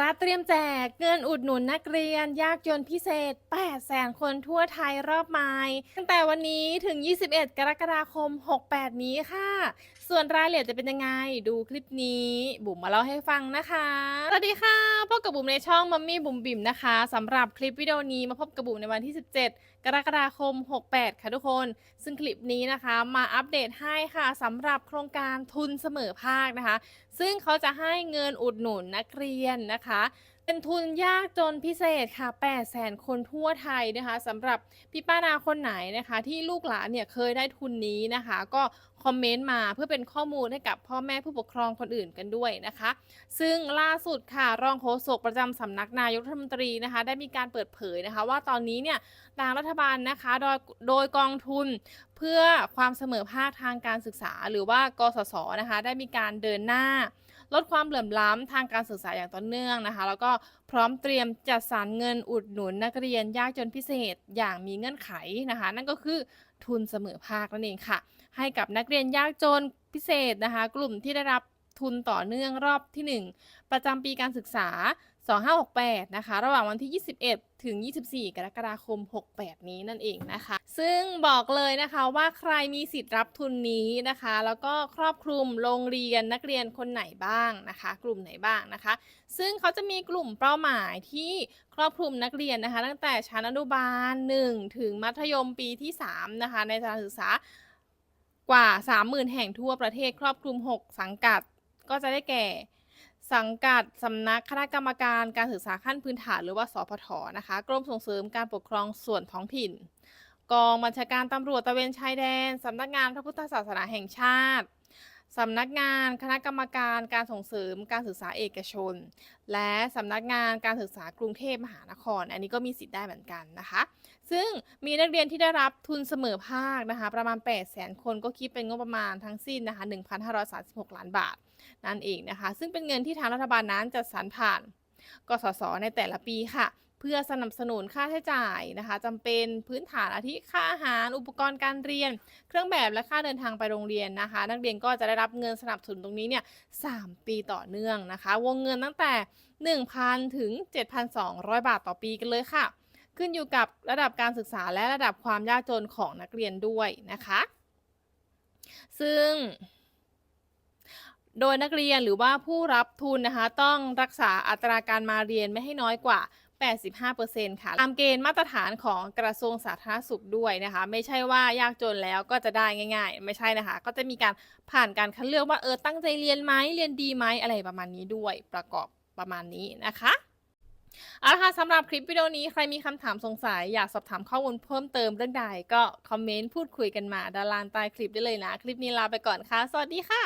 รัฐเตรียมแจกเงินอุดหนุนนักเรียน ยากจนพิเศษ 8 แสนคนทั่วไทยรอบไม้ตั้งแต่วันนี้ถึง 21 กรกฎาคม 68 นี้ค่ะ ส่วนรายละเอียดจะเป็นยังไง ดูคลิปนี้ บุ๋มมาเล่าให้ฟังนะคะ สวัสดีค่ะ พบกับบุ๋มในช่องมัมมี่บุ๋มบิ่มนะคะสำหรับคลิปวิดีโอนี้มาพบกับบุ๋มในวันที่ 17 กรกฎาคม 68 ค่ะทุกคน ซึ่งคลิปนี้นะคะ มาอัปเดตให้ค่ะสำหรับโครงการทุนเสมอภาคนะคะ ซึ่งเขาจะให้เงินอุดหนุนนักเรียนนะคะเป็นทุนยากจนพิเศษค่ะ8แสนคนทั่วไทยนะคะสำหรับพี่ป้านาคนไหนนะคะ ที่ลูกหลานเนี่ยเคยได้ทุนนี้นะคะ ก็คอมเมนต์มาเพื่อเป็นข้อมูลให้กับพ่อแม่ผู้ปกครองคนอื่นกันด้วยนะคะ ซึ่งล่าสุดค่ะรองโฆษกประจำสำนักนายกรัฐมนตรีนะคะ ได้มีการเปิดเผยนะคะ ว่าตอนนี้เนี่ยทางรัฐบาลนะคะโดยโดยกองทุนเพื่อความเสมอภาคทางการศึกษา หรือว่ากสศนะคะ ได้มีการเดินหน้า ลดความเหลื่อมล้ำทางการศึกษาอย่างต่อเนื่องนะคะ แล้วก็พร้อมเตรียมจัดสรรเงินอุดหนุนนักเรียนยากจนพิเศษอย่างมีเงื่อนไขนะคะ นั่นก็คือทุนเสมอภาคนั่นเองค่ะ ให้กับนักเรียนยากจนพิเศษนะคะ กลุ่มที่ได้รับทุนต่อเนื่องรอบที่ 1 ประจำปีการศึกษา 2568 นะคะ ระหว่างวันที่ 21 ถึง 24 กรกฎาคม 68 นี้นั่นเองนะคะ ซึ่งบอกเลยนะคะว่าใครมีสิทธิ์รับทุนนี้นะคะ แล้วก็ครอบคลุมโรงเรียนนักเรียนคนไหนบ้างนะคะ กลุ่มไหนบ้างนะคะ ซึ่งเขาจะมีกลุ่มเป้าหมายที่ครอบคลุมนักเรียนนะคะ ตั้งแต่ชั้นอนุบาล 1 ถึงมัธยมปีที่ 3 นะคะ ในสถานศึกษากว่า 30,000 แห่งทั่วประเทศครอบคลุม 6 สังกัด ก็จะได้แก่ สังกัดสำนักคณะกรรมการการศึกษาขั้นพื้นฐานหรือว่าสพทนะคะ กรมส่งเสริมการปกครองส่วนท้องถิ่น กองบัญชาการตำรวจตะเวนชายแดนสำนักงานพระพุทธศาสนาแห่งชาติ สำนักงานคณะกรรมการการส่งเสริมการศึกษาเอกชน และสำนักงานการศึกษากรุงเทพมหานคร อันนี้ก็มีสิทธิ์ได้เหมือนกันนะคะ ซึ่งมีนักเรียนที่ได้รับทุนเสมอภาคนะคะ ประมาณ 8 0 0 0 0 0 คนก็คิดเป็นงบประมาณทั้งสิ้นนะคะ 1,536 ล้านบาท นั่นเองนะคะ ซึ่งเป็นเงินที่ทางรัฐบาลนั้นจัดสรรผ่านกสศในแต่ละปีค่ะ เพื่อสนับสนุนค่าใช้จ่ายนะคะจำเป็นพื้นฐานอาทิค่าอาหาร อุปกรณ์การเรียน เครื่องแบบและค่าเดินทางไปโรงเรียนนะคะ นักเรียนก็จะได้รับเงินสนับสนุนตรงนี้เนี่ย3ปีต่อเนื่องนะคะ วงเงินตั้งแต่ 1,000 ถึง 7,200 บาทต่อปีกันเลยค่ะ ขึ้นอยู่กับระดับการศึกษาและระดับความยากจนของนักเรียนด้วยนะคะ ซึ่งโดยนักเรียนหรือว่าผู้รับทุนนะคะ ต้องรักษาอัตราการมาเรียนไม่ให้น้อยกว่า 85%ค่ะตามเกณฑ์มาตรฐานของกระทรวงสาธารณสุขด้วยนะคะ ไม่ใช่ว่ายากจนแล้วก็จะได้ง่าย ๆ ไม่ใช่นะคะ ก็จะมีการผ่านการคัดเลือกว่าเออตั้งใจเรียนไหมเรียนดีไหมอะไรประมาณนี้ด้วยประกอบประมาณนี้นะคะเอาละค่ะสำหรับคลิปวิดีโอนี้ใครมีคำถามสงสัยอยากสอบถามข้อมูลเพิ่มเติมเรื่องใดก็คอมเมนต์พูดคุยกันมาด้านล่างใต้คลิปได้เลยนะ คลิปนี้ลาไปก่อนค่ะ สวัสดีค่ะ